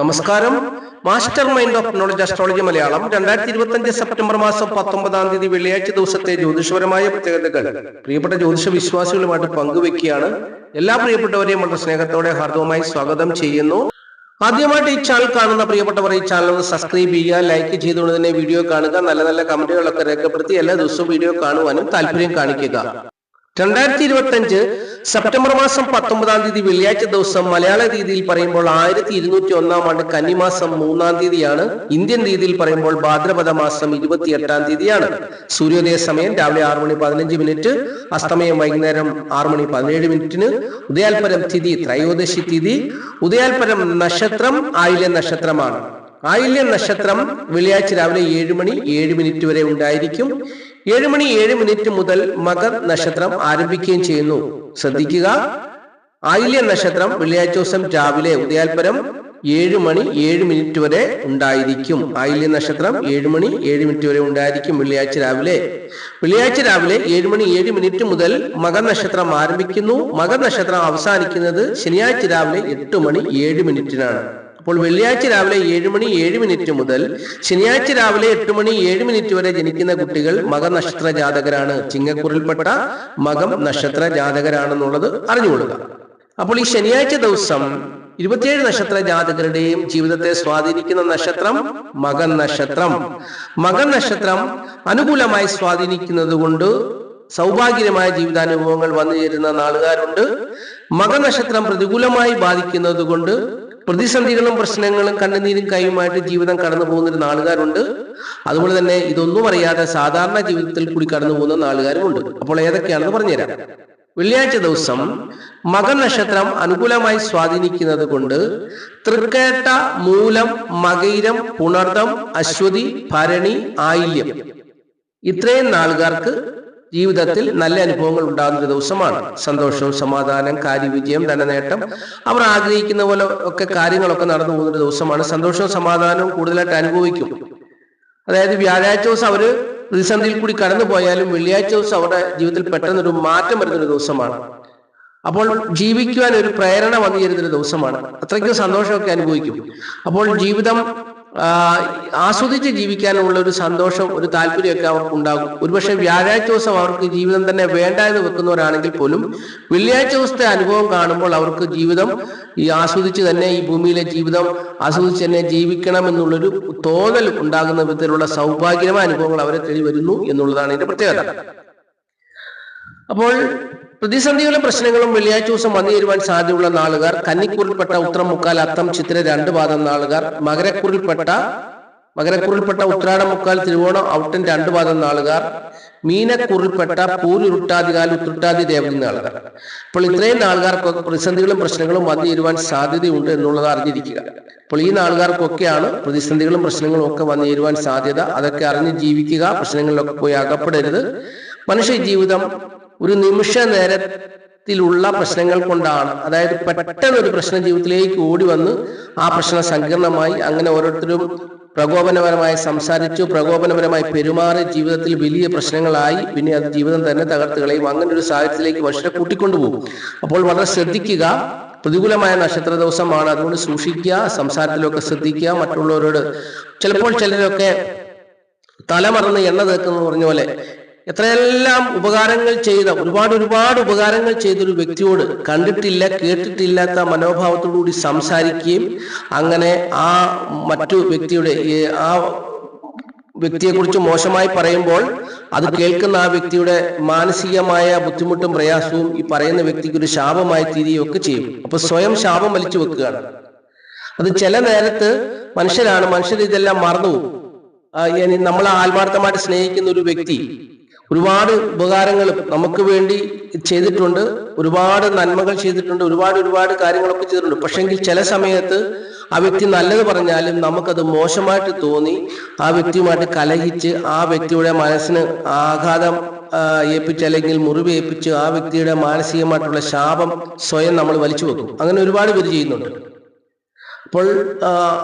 നമസ്കാരം. Master mind of knowledge astrology Malayalam. രണ്ടായിരത്തി ഇരുപത്തി അഞ്ച് സെപ്റ്റംബർ മാസം പത്തൊമ്പതാം തീയതി വെള്ളിയാഴ്ച ദിവസത്തെ ജ്യോതിഷപരമായ പ്രത്യേകതകൾ. പ്രിയപ്പെട്ട ജ്യോതിഷ വിശ്വാസികളുമായിട്ട് പങ്കുവെക്കുകയാണ്. എല്ലാ പ്രിയപ്പെട്ടവരെയും വളരെ സ്നേഹത്തോടെ ഹാർദവമായി സ്വാഗതം ചെയ്യുന്നു. ആദ്യമായിട്ട് ഈ ചാനൽ കാണുന്ന പ്രിയപ്പെട്ടവർ ഈ ചാനൽ ഒന്ന് സബ്സ്ക്രൈബ് ചെയ്യുക ലൈക്ക് ചെയ്തുകൊണ്ട് തന്നെ വീഡിയോ കാണുക നല്ല നല്ല കമന്റുകളൊക്കെ രേഖപ്പെടുത്തി എല്ലാ ദിവസവും വീഡിയോ കാണുവാനും താല്പര്യം കാണിക്കുക. രണ്ടായിരത്തി ഇരുപത്തി അഞ്ച് സെപ്റ്റംബർ മാസം പത്തൊമ്പതാം തീയതി വെള്ളിയാഴ്ച ദിവസം മലയാള രീതിയിൽ പറയുമ്പോൾ ആയിരത്തി ഇരുന്നൂറ്റി ഒന്നാം ആണ്ട് കന്നിമാസം മൂന്നാം തീയതിയാണ്. ഇന്ത്യൻ രീതിയിൽ പറയുമ്പോൾ ഭാദ്രപദ മാസം ഇരുപത്തി എട്ടാം തീയതിയാണ്. സൂര്യോദയ സമയം രാവിലെ ആറ് മണി പതിനഞ്ച് മിനിറ്റ് അസ്തമയം വൈകുന്നേരം ആറ് മണി പതിനേഴ് മിനിറ്റിന്. ഉദയാൽപരം തിഥി ത്രയോദശി തിഥി. ഉദയാൽപരം നക്ഷത്രം ആയില്യ നക്ഷത്രമാണ്. ആയില്യ നക്ഷത്രം വെള്ളിയാഴ്ച രാവിലെ ഏഴ് മണി ഏഴ് മിനിറ്റ് വരെ ഉണ്ടായിരിക്കും. ഏഴ് മണി ഏഴ് മിനിറ്റ് മുതൽ മകർ നക്ഷത്രം ആരംഭിക്കുകയും ചെയ്യുന്നു. ശ്രദ്ധിക്കുക. ആയില്യ നക്ഷത്രം വെള്ളിയാഴ്ച ദിവസം രാവിലെ ഉദയാൽപരം ഏഴ് മണി ഏഴ് മിനിറ്റ് വരെ ഉണ്ടായിരിക്കും. ആയില്യ നക്ഷത്രം ഏഴ് മണി ഏഴ് മിനിറ്റ് വരെ ഉണ്ടായിരിക്കും വെള്ളിയാഴ്ച രാവിലെ. വെള്ളിയാഴ്ച രാവിലെ ഏഴ് മണി ഏഴ് മിനിറ്റ് മുതൽ മകർ നക്ഷത്രം ആരംഭിക്കുന്നു. മകർ നക്ഷത്രം അവസാനിക്കുന്നത് ശനിയാഴ്ച രാവിലെ എട്ട് മണി ഏഴ് മിനിറ്റിനാണ്. അപ്പോൾ വെള്ളിയാഴ്ച രാവിലെ ഏഴ് മണി ഏഴ് മിനിറ്റ് മുതൽ ശനിയാഴ്ച രാവിലെ എട്ട് മണി ഏഴ് മിനിറ്റ് വരെ ജനിക്കുന്ന കുട്ടികൾ മക നക്ഷത്ര ജാതകരാണ് ചിങ്ങക്കുറിൽപ്പെട്ട മകം നക്ഷത്ര ജാതകരാണെന്നുള്ളത് അറിഞ്ഞുകൊള്ളുക. അപ്പോൾ ഈ ശനിയാഴ്ച ദിവസം ഇരുപത്തിയേഴ് നക്ഷത്ര ജാതകരുടെയും ജീവിതത്തെ സ്വാധീനിക്കുന്ന നക്ഷത്രം മകൻ നക്ഷത്രം. മകൻ നക്ഷത്രം അനുകൂലമായി സ്വാധീനിക്കുന്നത് കൊണ്ട് സൗഭാഗ്യമായ ജീവിതാനുഭവങ്ങൾ വന്നു ചേരുന്ന നാളുകാരുണ്ട് മകനക്ഷത്രം പ്രതികൂലമായി ബാധിക്കുന്നത് കൊണ്ട് പ്രതിസന്ധികളും പ്രശ്നങ്ങളും കണ്ണുനീരും കൈയുമായിട്ട് ജീവിതം കടന്നു പോകുന്ന ഒരു നാളുകാരുണ്ട്. അതുപോലെ തന്നെ ഇതൊന്നും അറിയാതെ സാധാരണ ജീവിതത്തിൽ കൂടി കടന്നു പോകുന്ന നാളുകാരുമുണ്ട്. അപ്പോൾ ഏതൊക്കെയാണെന്ന് പറഞ്ഞുതരാം. വെള്ളിയാഴ്ച ദിവസം മകൻ നക്ഷത്രം അനുകൂലമായി സ്വാധീനിക്കുന്നത് കൊണ്ട് തൃക്കേട്ട മൂലം മകൈരം പുണർദം അശ്വതി ഭരണി ആയില്യം. ഇത്രയും നാളുകാർക്ക് ജീവിതത്തിൽ നല്ല അനുഭവങ്ങൾ ഉണ്ടാകുന്ന ദിവസമാണ്. സന്തോഷവും സമാധാനം കാര്യവിജയം ധനനേട്ടം. അവർ ആഗ്രഹിക്കുന്ന പോലെ ഒക്കെ കാര്യങ്ങളൊക്കെ നടന്നു പോകുന്ന ഒരു ദിവസമാണ്. സന്തോഷവും സമാധാനവും കൂടുതലായിട്ട് അനുഭവിക്കും. അതായത് വ്യാഴാഴ്ച ദിവസം അവർ പ്രതിസന്ധിയിൽ കൂടി കടന്നു പോയാലും വെള്ളിയാഴ്ച ദിവസം അവരുടെ ജീവിതത്തിൽ പെട്ടെന്നൊരു മാറ്റം വരുന്നൊരു ദിവസമാണ്. അപ്പോൾ ജീവിക്കുവാൻ ഒരു പ്രേരണ വന്നു ചേരുന്നൊരു ദിവസമാണ്. അത്രയ്ക്കും സന്തോഷമൊക്കെ അനുഭവിക്കും. അപ്പോൾ ജീവിതം ആസ്വദിച്ച് ജീവിക്കാനുള്ള ഒരു സന്തോഷം ഒരു താല്പര്യമൊക്കെ അവർക്ക് ഉണ്ടാകും. ഒരുപക്ഷെ വ്യാഴാഴ്ച ദിവസം അവർക്ക് ജീവിതം തന്നെ വേണ്ട എന്ന് വെക്കുന്നവരാണെങ്കിൽ പോലും വെള്ളിയാഴ്ച ദിവസത്തെ അനുഭവം കാണുമ്പോൾ അവർക്ക് ജീവിതം ഈ ആസ്വദിച്ച് തന്നെ ഈ ഭൂമിയിലെ ജീവിതം ആസ്വദിച്ച് തന്നെ ജീവിക്കണം എന്നുള്ളൊരു തോന്നൽ ഉണ്ടാകുന്ന വിധത്തിലുള്ള സൗഭാഗ്യമായ അനുഭവങ്ങൾ അവരെ തേടി വരുന്നു എന്നുള്ളതാണ് ഇതിന്റെ പ്രത്യേകത. അപ്പോൾ പ്രതിസന്ധികളും പ്രശ്നങ്ങളും വെള്ളിയാഴ്ച ദിവസം വന്നു തരുവാൻ സാധ്യതയുള്ള നാളുകാർ കന്നിക്കൂറിൽപ്പെട്ട ഉത്രം മുക്കാൽ അത്തം ചിത്ര രണ്ട് പാദം നാളുകാർ മകരക്കൂറിൽപ്പെട്ട മകരക്കുറിൽപ്പെട്ട ഉത്രാടം മുക്കാൽ തിരുവോണം ഔട്ടൻ രണ്ട് പാദം നാളുകാർ മീനക്കുറിൽപ്പെട്ട പൂരുരുട്ടാതികാൽ ഉത്രട്ടാതി ദേവതി നാളുകാർ. അപ്പോൾ ഇത്രയും നാളുകാർക്കൊക്കെ പ്രതിസന്ധികളും പ്രശ്നങ്ങളും വന്നു ചേരുവാൻ സാധ്യതയുണ്ട് എന്നുള്ളത് അറിഞ്ഞിരിക്കുക. അപ്പോൾ ഈ നാളുകാർക്കൊക്കെയാണ് പ്രതിസന്ധികളും പ്രശ്നങ്ങളും ഒക്കെ വന്നു ചേരുവാൻ സാധ്യത. അതൊക്കെ അറിഞ്ഞ് ജീവിക്കുക പ്രശ്നങ്ങളിലൊക്കെ പോയി അകപ്പെടരുത്. മനുഷ്യ ജീവിതം ഒരു നിമിഷ നേരത്തിലുള്ള പ്രശ്നങ്ങൾ കൊണ്ടാണ്. അതായത് പെട്ടെന്ന് ഒരു പ്രശ്നം ജീവിതത്തിലേക്ക് ഓടി വന്ന് ആ പ്രശ്നം സങ്കീർണമായി അങ്ങനെ ഓരോരുത്തരും പ്രകോപനപരമായി സംസാരിച്ചു പ്രകോപനപരമായി പെരുമാറി ജീവിതത്തിൽ വലിയ പ്രശ്നങ്ങളായി. പിന്നെ അത് ജീവിതം തന്നെ തകർത്ത് കളയും. അങ്ങനെ ഒരു സാഹചര്യത്തിലേക്ക് മനുഷ്യരെ കൂട്ടിക്കൊണ്ടുപോകും അപ്പോൾ വളരെ ശ്രദ്ധിക്കുക. പ്രതികൂലമായ നക്ഷത്ര ദിവസമാണ്. അതുകൊണ്ട് സൂക്ഷിക്കുക സംസാരത്തിലൊക്കെ ശ്രദ്ധിക്കുക. മറ്റുള്ളവരോട് ചിലപ്പോൾ ചിലരൊക്കെ തലമറന്ന് എണ്ണ തേക്കുന്ന പറഞ്ഞ പോലെ എത്രയെല്ലാം ഉപകാരങ്ങൾ ചെയ്ത ഒരുപാട് ഒരുപാട് ഉപകാരങ്ങൾ ചെയ്തൊരു വ്യക്തിയോട് കണ്ടിട്ടില്ല കേട്ടിട്ടില്ലാത്ത മനോഭാവത്തോടുകൂടി സംസാരിക്കുകയും അങ്ങനെ ആ മറ്റു വ്യക്തിയുടെ ആ വ്യക്തിയെക്കുറിച്ച് മോശമായി പറയുമ്പോൾ അത് കേൾക്കുന്ന ആ വ്യക്തിയുടെ മാനസികമായ ബുദ്ധിമുട്ടും പ്രയാസവും ഈ പറയുന്ന വ്യക്തിക്ക് ഒരു ശാപമായി തീരുകയൊക്കെ ചെയ്യും. അപ്പൊ സ്വയം ശാപം വലിച്ചു വെക്കുകയാണ്. അത് ചില നേരത്ത് മനുഷ്യരാണ് മനുഷ്യർ ഇതെല്ലാം ഇനി നമ്മൾ ആത്മാർത്ഥമായിട്ട് സ്നേഹിക്കുന്ന ഒരു വ്യക്തി ഒരുപാട് ഉപകാരങ്ങളും നമുക്ക് വേണ്ടി ചെയ്തിട്ടുണ്ട്. ഒരുപാട് നന്മകൾ ചെയ്തിട്ടുണ്ട്. ഒരുപാട് ഒരുപാട് കാര്യങ്ങളൊക്കെ ചെയ്തിട്ടുണ്ട്. പക്ഷെങ്കിൽ ചില സമയത്ത് ആ വ്യക്തി നല്ലത് പറഞ്ഞാലും നമുക്കത് മോശമായിട്ട് തോന്നി. ആ വ്യക്തിയുമായിട്ട് കലഹിച്ച് ആ വ്യക്തിയുടെ മനസ്സിന് ആഘാതം ഏൽപ്പിച്ച് അല്ലെങ്കിൽ മുറിവ് ഏൽപ്പിച്ച് ആ വ്യക്തിയുടെ മാനസികമായിട്ടുള്ള ശാപം സ്വയം നമ്മൾ വലിച്ചു വെക്കും. അങ്ങനെ ഒരുപാട് പേര് ചെയ്യുന്നുണ്ട്. അപ്പോൾ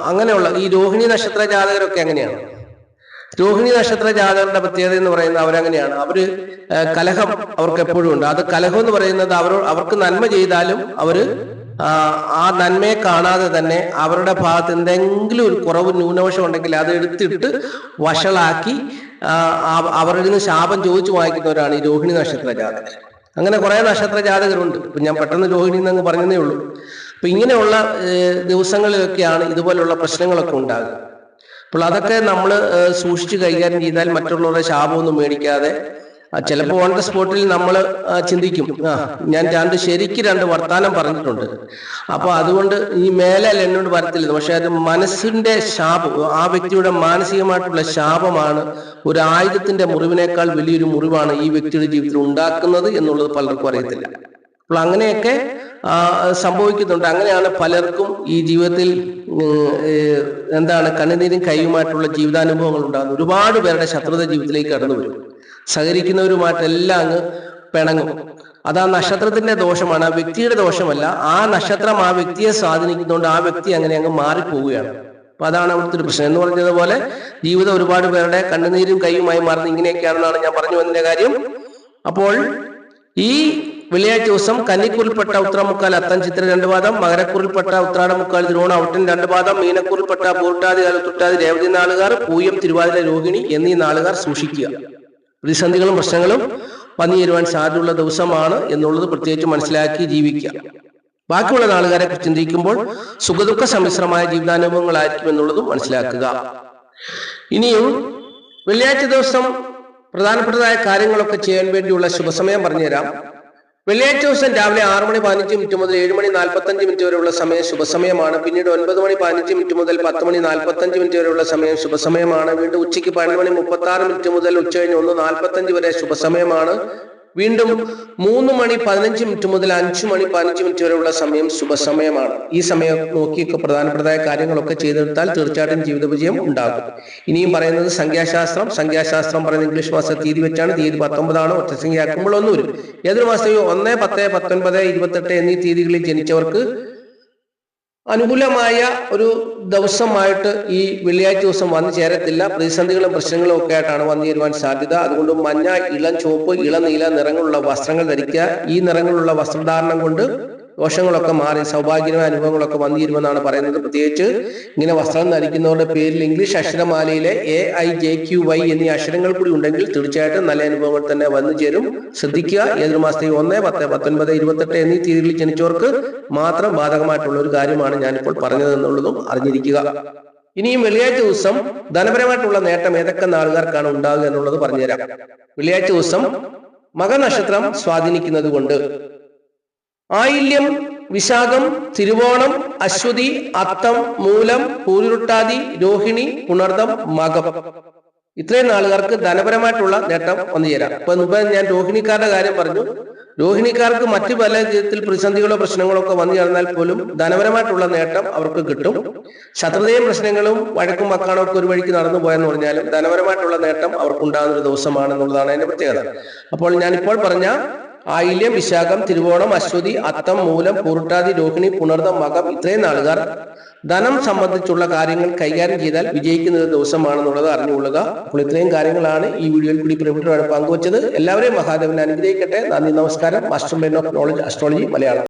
അങ്ങനെയുള്ള ഈ രോഹിണി നക്ഷത്ര ജാതകരൊക്കെ അങ്ങനെയാണ്. രോഹിണി നക്ഷത്ര ജാതകരുടെ പ്രത്യേകത എന്ന് പറയുന്നത് അവരങ്ങനെയാണ്. അവർ കലഹം അവർക്ക് എപ്പോഴും ഉണ്ട്. അത് കലഹം എന്ന് പറയുന്നത് അവർ അവർക്ക് നന്മ ചെയ്താലും അവർ ആ, നന്മയെ കാണാതെ തന്നെ അവരുടെ ഭാഗത്ത് എന്തെങ്കിലും ഒരു കുറവ് ന്യൂനപക്ഷം ഉണ്ടെങ്കിൽ അത് എടുത്തിട്ട് വഷളാക്കി അവരിൽ നിന്ന് ശാപം ചോദിച്ചു വാങ്ങിക്കുന്നവരാണ് ഈ രോഹിണി നക്ഷത്ര ജാതകർ. അങ്ങനെ കുറെ നക്ഷത്ര ജാതകരുണ്ട്. ഇപ്പൊ ഞാൻ പെട്ടെന്ന് രോഹിണി എന്നങ്ങ് പറഞ്ഞതേ ഉള്ളൂ. അപ്പൊ ഇങ്ങനെയുള്ള ദിവസങ്ങളിലൊക്കെയാണ് ഇതുപോലുള്ള പ്രശ്നങ്ങളൊക്കെ ഉണ്ടാകുക. അപ്പോൾ അതൊക്കെ നമ്മൾ സൂക്ഷിച്ച് കൈകാര്യം ചെയ്താൽ മറ്റുള്ളവരുടെ ശാപമൊന്നും മേടിക്കാതെ ചിലപ്പോൾ ഓൺ ദ സ്പോട്ടിൽ നമ്മൾ ചിന്തിക്കും. ആ ഞാൻ രണ്ട് ശരിക്ക് രണ്ട് വർത്താനം പറഞ്ഞിട്ടുണ്ട്. അപ്പൊ അതുകൊണ്ട് ഈ മേലെ എന്നോട് വരത്തില്ല. പക്ഷെ അത് മനസ്സിന്റെ ശാപം ആ വ്യക്തിയുടെ മാനസികമായിട്ടുള്ള ശാപമാണ് ഒരു ആയുധത്തിന്റെ മുറിവിനേക്കാൾ വലിയൊരു മുറിവാണ് ഈ വ്യക്തിയുടെ ജീവിതത്തിൽ ഉണ്ടാക്കുന്നത് എന്നുള്ളത് പലർക്കും അറിയത്തില്ല. അപ്പോൾ അങ്ങനെയൊക്കെ സംഭവിക്കുന്നുണ്ട്. അങ്ങനെയാണ് പലർക്കും ഈ ജീവിതത്തിൽ എന്താണ് കണ്ണുനീരും കൈയുമായിട്ടുള്ള ജീവിതാനുഭവങ്ങൾ ഉണ്ടാകുന്നത്. ഒരുപാട് പേരുടെ ശത്രുത ജീവിതത്തിലേക്ക് കടന്നു വരും. സഹകരിക്കുന്നവരുമായിട്ടെല്ലാം അങ്ങ് പിണങ്ങും. അത് ആ നക്ഷത്രത്തിന്റെ ദോഷമാണ്. ആ വ്യക്തിയുടെ ദോഷമല്ല ആ നക്ഷത്രം ആ വ്യക്തിയെ സ്വാധീനിക്കുന്നതുകൊണ്ട് ആ വ്യക്തി അങ്ങനെ അങ്ങ് മാറിപ്പോവുകയാണ്. അപ്പൊ അതാണ് അവിടുത്തെ ഒരു പ്രശ്നം. എന്ന് പറഞ്ഞതുപോലെ ജീവിതം ഒരുപാട് പേരുടെ കണ്ണുനീരും കൈയുമായി മാറുന്നത് ഇങ്ങനെയൊക്കെയാണെന്നാണ് ഞാൻ പറഞ്ഞു വന്നതിന്റെ കാര്യം. അപ്പോൾ ഈ വെള്ളിയാഴ്ച ദിവസം കന്നിക്കുറിൽപ്പെട്ട ഉത്രമുക്കാൽ അത്തം ചിത്ര രണ്ട് പാദം മകരക്കുറിൽപ്പെട്ട ഉത്രാടമുക്കാൽ തിരുവോണം ഔട്ടൻ രണ്ട് പാദം മീനക്കുറിൽപ്പെട്ട പൂർട്ടാതി കാലത്തുട്ടാതി രേവതി നാളുകാർ പൂയം തിരുവാതിര രോഹിണി എന്നീ നാളുകാർ സൂക്ഷിക്കുക. പ്രതിസന്ധികളും പ്രശ്നങ്ങളും വന്നു ചേരുവാൻ സാധ്യതയുള്ള ദിവസമാണ് എന്നുള്ളത് പ്രത്യേകിച്ച് മനസ്സിലാക്കി ജീവിക്കുക. ബാക്കിയുള്ള നാളുകാരെ ചിന്തിക്കുമ്പോൾ സുഖദുഃഖ സമ്മിശ്രമായ ജീവിതാനുഭവങ്ങളായിരിക്കും എന്നുള്ളതും മനസ്സിലാക്കുക. ഇനിയും വെള്ളിയാഴ്ച ദിവസം പ്രധാനപ്പെട്ടതായ കാര്യങ്ങളൊക്കെ ചെയ്യാൻ വേണ്ടിയുള്ള ശുഭസമയം പറഞ്ഞുതരാം. വെള്ളിയാഴ്ച ദിവസം രാവിലെ ആറ് മണി പതിനഞ്ച് മിനിറ്റ് മുതൽ ഏഴ് മണി നാൽപ്പത്തഞ്ച് മിനിറ്റ് വരെയുള്ള സമയം ശുഭസമയമാണ്. പിന്നീട് ഒൻപത് മണി പതിനഞ്ച് മിനിറ്റ് മുതൽ പത്ത് മണി നാൽപ്പത്തഞ്ച് മിനിറ്റ് വരെയുള്ള സമയം ശുഭസമയമാണ്. വീണ്ടും ഉച്ചയ്ക്ക് പതിനൊന്ന് മണി മുപ്പത്തി ആറ് മിനിറ്റ് മുതൽ ഉച്ച കഴിഞ്ഞ് ഒന്ന് നാൽപ്പത്തഞ്ച് വരെ ശുഭസമയമാണ്. വീണ്ടും മൂന്ന് മണി പതിനഞ്ച് മിനിറ്റ് മുതൽ അഞ്ച് മണി പതിനഞ്ച് മിനിറ്റ് വരെയുള്ള സമയം ശുഭസമയമാണ്. ഈ സമയം നോക്കിയൊക്കെ പ്രധാനപ്പെട്ടതായ കാര്യങ്ങളൊക്കെ ചെയ്തെടുത്താൽ തീർച്ചയായിട്ടും ജീവിത വിജയം ഉണ്ടാകും. ഇനിയും പറയുന്നത് സംഖ്യാശാസ്ത്രം. സംഖ്യാശാസ്ത്രം പറയുന്ന ഇംഗ്ലീഷ് മാസ തീയതി വെച്ചാണ്. തീയതി പത്തൊമ്പതാണ്. ഒറ്റസംഖ്യ ആക്കുമ്പോൾ ഒന്നും വരും ഏതൊരു മാസത്തെയോ ഒന്ന് പത്ത് പത്തൊൻപത് ഇരുപത്തെട്ട് എന്നീ തീയതികളിൽ ജനിച്ചവർക്ക് അനുകൂലമായ ഒരു ദിവസമായിട്ട് ഈ വെള്ളിയാഴ്ച ദിവസം വന്നു ചേരത്തില്ല. പ്രതിസന്ധികളും പ്രശ്നങ്ങളും ഒക്കെ ആയിട്ടാണ് വന്നു ചേരുവാൻ സാധ്യത. അതുകൊണ്ട് മഞ്ഞ ഇളം ചുവപ്പ് ഇളം നീല നിറങ്ങളുള്ള വസ്ത്രങ്ങൾ ധരിക്കുക. ഈ നിറങ്ങളുള്ള വസ്ത്രധാരണം കൊണ്ട് ദോഷങ്ങളൊക്കെ മാറി സൗഭാഗ്യമായ അനുഭവങ്ങളൊക്കെ വന്നിരുമെന്നാണ് പറയുന്നത്. പ്രത്യേകിച്ച് ഇങ്ങനെ വസ്ത്രം ധരിക്കുന്നവരുടെ പേരിൽ English അക്ഷരമാലയിലെ A I J Q Y എന്നീ അക്ഷരങ്ങൾ കൂടി ഉണ്ടെങ്കിൽ തീർച്ചയായിട്ടും നല്ല അനുഭവങ്ങൾ തന്നെ വന്നു ചേരും. ശ്രദ്ധിക്കുക ഏതൊരു മാസത്തെ ഒന്ന് പത്ത് പത്തൊൻപത് ഇരുപത്തെട്ട് എന്നീ തീയതികളിൽ ജനിച്ചവർക്ക് മാത്രം ബാധകമായിട്ടുള്ള ഒരു കാര്യമാണ് ഞാനിപ്പോൾ പറഞ്ഞത് എന്നുള്ളതും അറിഞ്ഞിരിക്കുക. ഇനിയും വെള്ളിയാഴ്ച ദിവസം ധനപരമായിട്ടുള്ള നേട്ടം ഏതൊക്കെ നാളുകാർക്കാണ് ഉണ്ടാകുക എന്നുള്ളത് പറഞ്ഞുതരാം. വെള്ളിയാഴ്ച ദിവസം മകനക്ഷത്രം സ്വാധീനിക്കുന്നത് കൊണ്ട് ആയില്യം വിശാഖം തിരുവോണം അശ്വതി അത്തം മൂലം പൂരുരുട്ടാതി രോഹിണി പുണർദം മകം. ഇത്രയും നാളുകാർക്ക് ധനപരമായിട്ടുള്ള നേട്ടം വന്നു ചേരാം. ഇപ്പൊ മുമ്പ് ഞാൻ രോഹിണിക്കാരുടെ കാര്യം പറഞ്ഞു. രോഹിണിക്കാർക്ക് മറ്റു പല വിധത്തിൽ പ്രതിസന്ധികളോ പ്രശ്നങ്ങളോ ഒക്കെ വന്നു ചേർന്നാൽ പോലും ധനപരമായിട്ടുള്ള നേട്ടം അവർക്ക് കിട്ടും. ശത്രുതയും പ്രശ്നങ്ങളും വഴക്കും മക്കാണോ ഒക്കെ ഒരു വഴിക്ക് നടന്നു പോയെന്ന് പറഞ്ഞാലും ധനപരമായിട്ടുള്ള നേട്ടം അവർക്ക് ഉണ്ടാകുന്ന ഒരു ദിവസമാണെന്നുള്ളതാണ് അതിന്റെ പ്രത്യേകത. അപ്പോൾ ഞാൻ ഇപ്പോൾ പറഞ്ഞ ആയില്യം വിശാഖം തിരുവോണം അശ്വതി അത്തം മൂലം പൂരുട്ടാതി രോഹിണി പുണർദം മകം ഇത്രയും നാളുകാർ ധനം സംബന്ധിച്ചുള്ള കാര്യങ്ങൾ കൈകാര്യം ചെയ്താൽ വിജയിക്കുന്ന ഒരു ദിവസമാണെന്നുള്ളത് അറിഞ്ഞുകൊള്ളുക. അപ്പോൾ ഇത്രയും കാര്യങ്ങളാണ് ഈ വീഡിയോയിൽ കൂടി പ്രിയപ്പെട്ടവരാണ് പങ്കുവച്ചത്. എല്ലാവരെയും മഹാദേവൻ അനുഗ്രഹിക്കട്ടെ. നന്ദി നമസ്കാരം. Master of knowledge astrology Malayalam